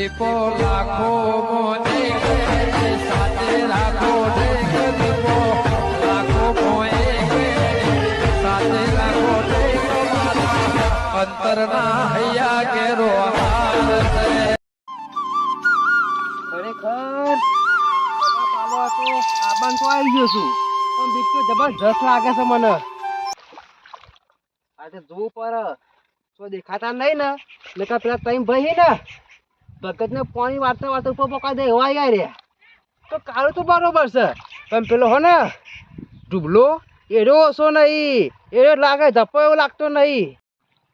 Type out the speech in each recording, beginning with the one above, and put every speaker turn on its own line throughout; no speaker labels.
દીપો લાખો સાથે રાખો લાખો સાથે રાખો અંતરના હૈયા કેરો
તો આવી ગયો છું જબરજસ્ત લાગે છે મને. આજે જોવું પર તો દેખાતા નહીં ને એટલે કે પેલા તઈ ભાઈ ને ભગત ને પાણી વાર્તા વાર્તા ઉપર પકા દે, એવા આવી રે. તો કાળું તો બરોબર છે. પણ પેલો હો ને, ડૂબલો, એડો ઓછો નહીં. એડો લાગે, ધપ્પો એવો લાગતો નહીં.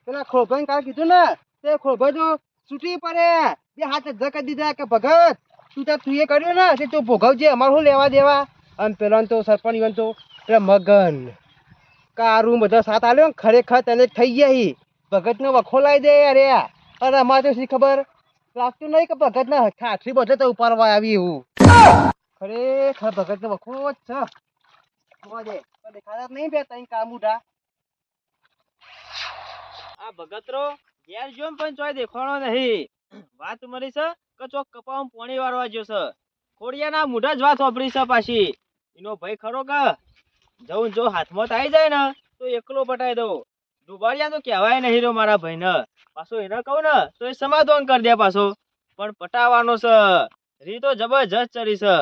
પેલા ખોભાઈ કાલે કીધું ને, તે ખોભાઈ તો છૂટી પડે. બે હાથે ધક્કા દીધા કે ભગત, તું ત્યાં તું એ કર્યો ને, તે તું ભોગવજે, અમારે શું લેવા દેવા? અને પેલો તો સરપંચ ઈવન તો પેલા મગન, કારું બધા સાથ આલ્યો ખરેખર તને થઈ ગયા ભગતને ભગત વખો લાવી દે અરે. અરે, અમારે તો શી ખબર? લાગતું નહીં કે ભગત ને ઠાઠરી બધે તો ઉપાડવા આવી એવું ખરેખર ભગત ને વખો છે. દેખાતા નહીં બે તઈ કામ ઉઠા
આ ભગતરો ઘેર જો પણ ચોય દેખાણો નહીં. વાત મળી છે કે ચોક કપામાં પોણી વાળવા ગયો છે. ખોડિયાના મોઢા જ વાત વાપરી છે પાછી. એનો ભાઈ ખરો કે જવું જો હાથમાં આવી જાય ને, તો એકલો પટાઈ દઉં. ડુબાડિયા તો કહેવાય નહીં રહ્યો મારા ભાઈને. પાછો એને કહું ને, તો એ સમાધાન કરી દે પાછો. પણ પટાવાનો છે. રી તો જબરજસ્ત ચડી છે.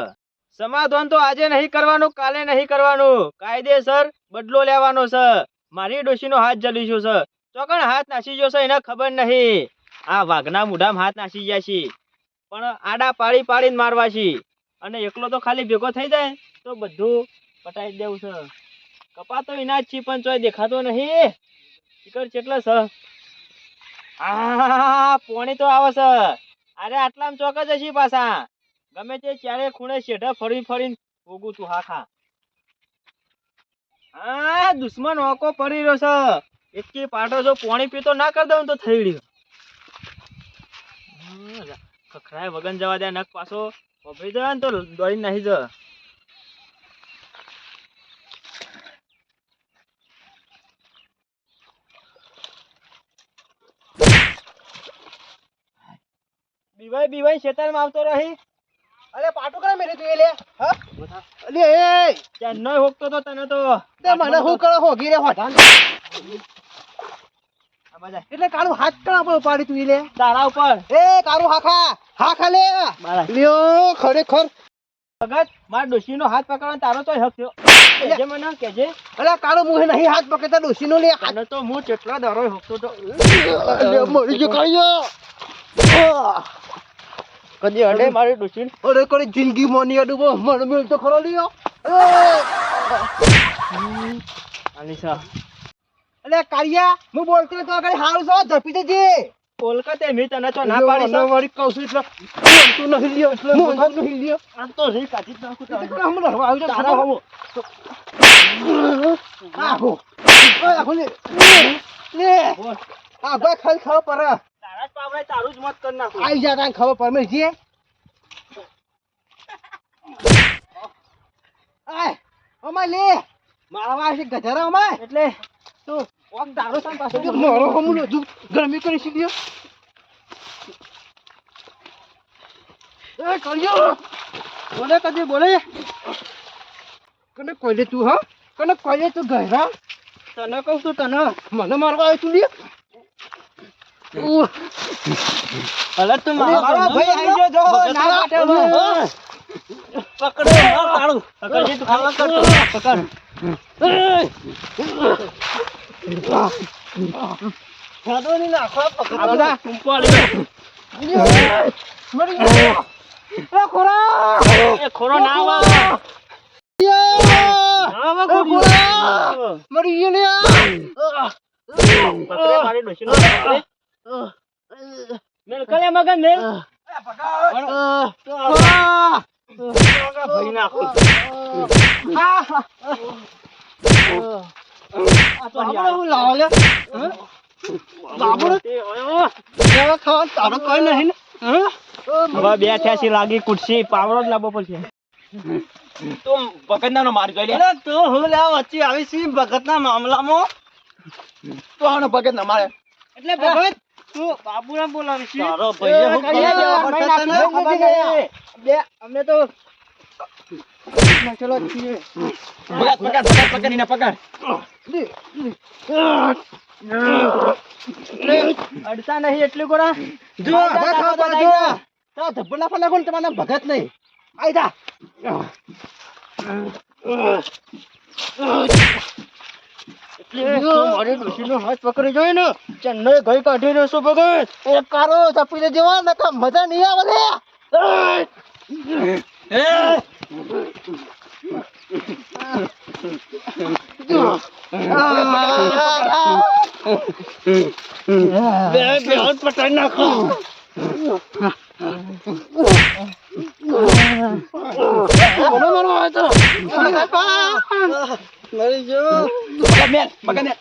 સમાધાન તો આજે નહીં કરવાનું, કાલે નહીં કરવાનું. કાયદેસર બદલો લેવાનો છે. મારી ડોશીનો હાથ જલીશું છે. ચોકણ હાથ નાસી ગયો છે એને ખબર નહીં. આ વાઘના મોઢામાં હાથ નાસી ગયા છે. પણ આડા પાડી પાડીને મારવા છે. અને એકલો તો ખાલી ભેગો થઈ જાય, તો બધું પટાઈ દેવું છે. કપાતો એના જ છે પણ ચોય દેખાતો નહીં. શિખર કેટલા છે આ પોણી તો આવે છે અરે આટલામાં ચોક જ હશે પાછા. ગમે તે ચારે ખૂણે શેઠા ફરી ફરીને ભોગું તું હા ખા આ, દુશ્મન ઓકો પડી રહ્યો છે એકી પાટો જો પાણી પીતો ના કરી દઉં તો થઈ રહ્યો. ખખરાય વગન જવા દે, નખ પાછો. ભાઈ જવા તો દોડી નાખી જ. બીવાય બીવાય શેતાનમાં આવતો રહી.
અરે પાટો કરે મેરે તું એ લે. હ? અલે એ
ત્યાં હોકતો તો તને તો
તે મને હું કરો હોગી રે હોઠાન એટલે કાળું હાથ કણ પર પાડી તું લે.
તારા ઉપર.
એ કાળું હાખા. હાખા લે. લ્યો ખરેખર.
ભગત મારા ડોશીનો હાથ પકડવાનો તારો તો હક થયો. કેજે મને કેજે.
અલે કાળો મુહે નહીં હાથ પકડતા ડોશી નો લે. હાથ
તો હું કેટલા દરો હોકતો તો
મરી ગયો કાયો
કદી અડે મારી ડોશી
અરે કોઈ જિંદગી મોની અડુબો મને મિલ તો ખરો લ્યો.
અનિશા
અલે કાળિયા હું બોલતો તો આગળ હારું છો? ઝપી દેજે
કોલકાતા મી તને તો ના પાડી છે
મારી છું એટલે તું નહીં લ્યો એટલે હું નહીં લ્યો.
આ તો રી જ નાખું તારે.
એટલે હમણાં આવી જાવ
તારા હમો.
આહો આહો લે. લે. આ ભાઈ ખાલી ખાવ પર.
તારા જ પાવડા તારું જ મત કરી નાખું.
આવી જા તને ખબર પરમેશ જીએ આય અમાર લે. મારવા છે ગધરા અમાર.
એટલે તું ઓમ દારૂ સામ પાસે
તો મારો હમલો લો. ગરમી કરી લ્યો એ કલ્યો બોલે કદી બોલે. કને કોઈલે તું હા? કને કોઈલે તું ગહેરા
તને કહું છું તને.
મને મારવા આવ્યો તું લ્યો.
અલગ તું
મારો ભાઈ આવી ગયો જો, ના કાઢે.
પકડો તાળું પકડજે તું ખાવા કર પકડ
ખાધો ની નાખો પકડ.
બધા? ટૂંપાળી
મરી ગયો. એ ખોરો.
એ ખોરો ના આવા. ના
મરી ગયો ને
પકડે મારી ડોશીનો પકડે. મેલ કલે મગન મેલ. ભાઈ નાખું. આ તો
આપણે હું લાવો લે? હે? બાબુડો?
તે ઓયો.
લેવા ખાવા તારો કોઈ નહીં ને? હે?
હવે બે થયા છે લાગી કુટસી પાવડો જ લાવવો પડશે. તું પકડનાનો માર ગઈ
અરે તો હું લેવા વચ્ચે આવી છી ભગતના મામલામાં.
તો આનો ના મારે.
એટલે ભગત
બાબુરામ બોલાવે
તારો ભાઈએ હું
કઈ
કરે?
દેવા પડતા તને ખબર નહીં. બે અમને તો ચલો છીએ
પકડ, પકડ, પકડ, પકડ એને પકડ.
અડતા નહીં એટલું કોરા
જો જો. તો ધબ્બલા ફલા કોણ? તમારા ભગત નહીં. આઈ જા. મારી ડોશીનો હાથ પકડી જોઈ ને ચેન્નઈ ગઈ કાઢી રહ્યો ભગત એ કારો ચપી દે જેવા નકા મજા નહીં આવે લે.
બે બે હાથ પકડી નાખો.
મારો
પકડ મેલ, પકડ મેલ.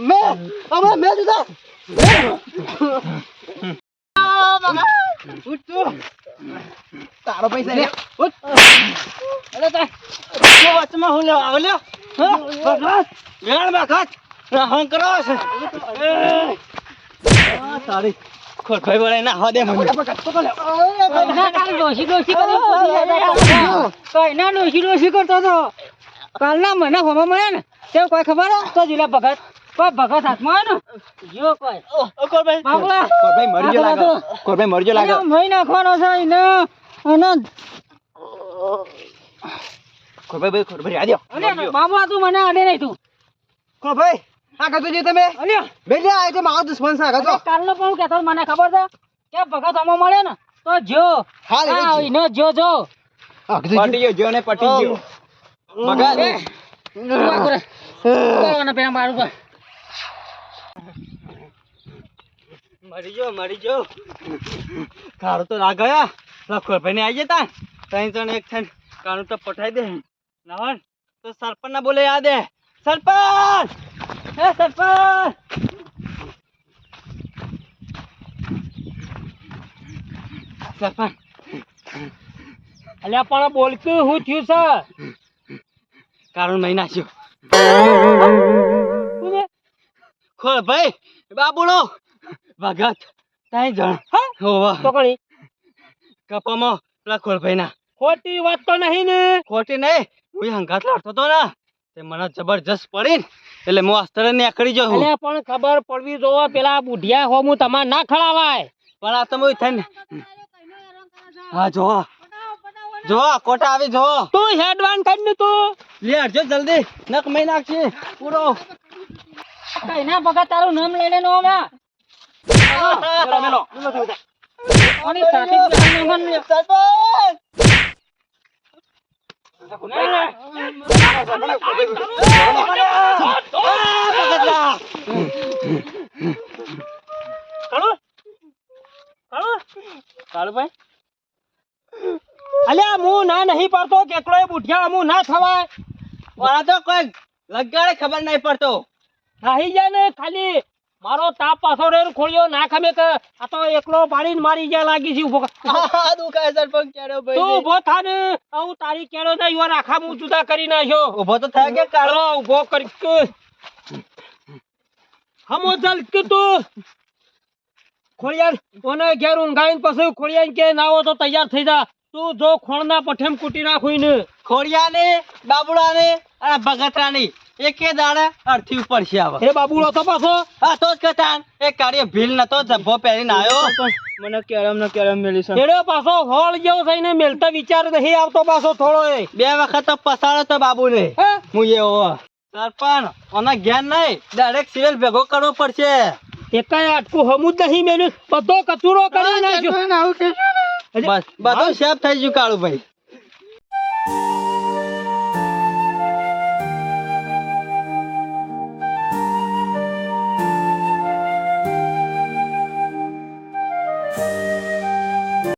મે અમે મે દીધા તારો પૈસા લે અરે તા
તું વચમાં હું લેવા આવ લ્યો હા ભગત વેણ ભગત હં કરો છે તારી ખોટભાઈ વળે ના હો દે મને.
કાલના મને હોમાં મળ્યા ને તે કોઈ ખબર હે? તો જીલા ભગત કોઈ ભગત હાથમાં ને જો કોઈ. બાબલા
ગયો લાગે.
આ તો-
ખોરભાઈ મરી ગયો લાગે.
અને ભાઈ નાખવાનો છે એને. અને
ખોરભાઈ, ભાઈ, ખોરભાઈ, આ દ્યો.
બાબલા તું મને અડે નહીં તું.
કો ભાઈ આ કતું જે તમે.
અલે
બેલે આ તો મારો દુશ્મન છે કતો
કાલનો પણ હું મને ખબર છે કે ભગત હોમાં મળે ને તો જો.
હાલ
એને જો જો.
પટી ગયો, જ્યો ને પટી ગયો. મગજ.
એ, કરે. કરવાના પેલા મારું પર
મરી જો મરી જો. કાળું તો ના ગયા પેલા ખોટભાઈ ને આવી જતા. ત્રણ ત્રણ એક થઈને કાળું તો પઠાઈ દે. નાવણ તો સરપંચ ના બોલે યાદ હે. સરપંચ! હે સરપંચ! સરપંચ!
અલ્યા પણ બોલતું હું થયું છે
કાળું નહીં નાખ્યો. ખોલ ભાઈ બાબુડો! ભગત તાઈ જણ. હોવા.
પકડી
કપામાં પેલા ખોલભાઈ ના
ખોટી વાત તો નહીં ને.
ખોટી નહીં હું હંગાત લડતો તો ને. તે મને જબરજસ્ત પડી એટલે હું અસ્તરે ને આખડી જાઉં
અલ્યા પણ ખબર પડવી જોવે પેલા બુઢિયા હોમું તમારે ના ખડાવાય.
પણ આ તો થઈને હા જો જો કોટા આવી જો
તું હેડવાન કરી તું.
લે હટજો જલ્દી. નક મહી નાખશે પૂરો
તારું નામ લઈ લે નો
મેલો, મેલો.
અને સાથે જ નામ નામ લે. કાળું? કાળું?
કાળુભાઈ
અલ્યા ના નહીં પડતો કે એકલો એ બુઢિયા હું ના થવાય
વાળા તો કોઈ લગાડે ખબર નહીં પડતો
નાહી જાય ને ખાલી મારો તાપ પાછો રે ખોળ્યો ના ખમે કે આ તો એકલો પાડીને મારી જાય લાગી છે ઊભો
આ દુખાય સરપંચ ક્યારે
તું ઊભો થા ને હું તારી કેળો ના યુવા આખા હું જુદા કરી નાખ્યો.
ઊભો તો થાય કે કાળો?
ઊભો કરી કે. હમો જલ કે તું. ખોળિયાર ઓને ઘેર ઊંઘાઈને પછી ખોળિયાર કે ના હો તો તૈયાર થઈ જા. તું જો ખોણના પઠેમ કૂટી નાખું ને
ખોડિયાને બાબુડાને અને ભગતરાની. એકે દાડે અડથી ઉપર છે આવા
એ બાબુડો તો પાછો.
હા તો જ કથાન એ કાર્ય ભીલ નતો જભો પહેરીને આવ્યો મને કેરમ ને કેરમ મેલી
એડો પાછો હોળ જેવો થઈને મેલતા વિચાર નહીં આવતો પાછો થોડો એ.
બે વખત તો પસાડો તો બાબુને.
હે?
હું એવો. સરપંચ ઓના જ્ઞાન નહીં. ડાયરેક્ટ સિવિલ ભેગો કરવો પડશે.
એકાય આટકું હમું જ નહીં મેલ્યું. બધો કચુરો કરી નાખ્યો.
બસ બધો સેફ થઈ ગયું કાળુભાઈ.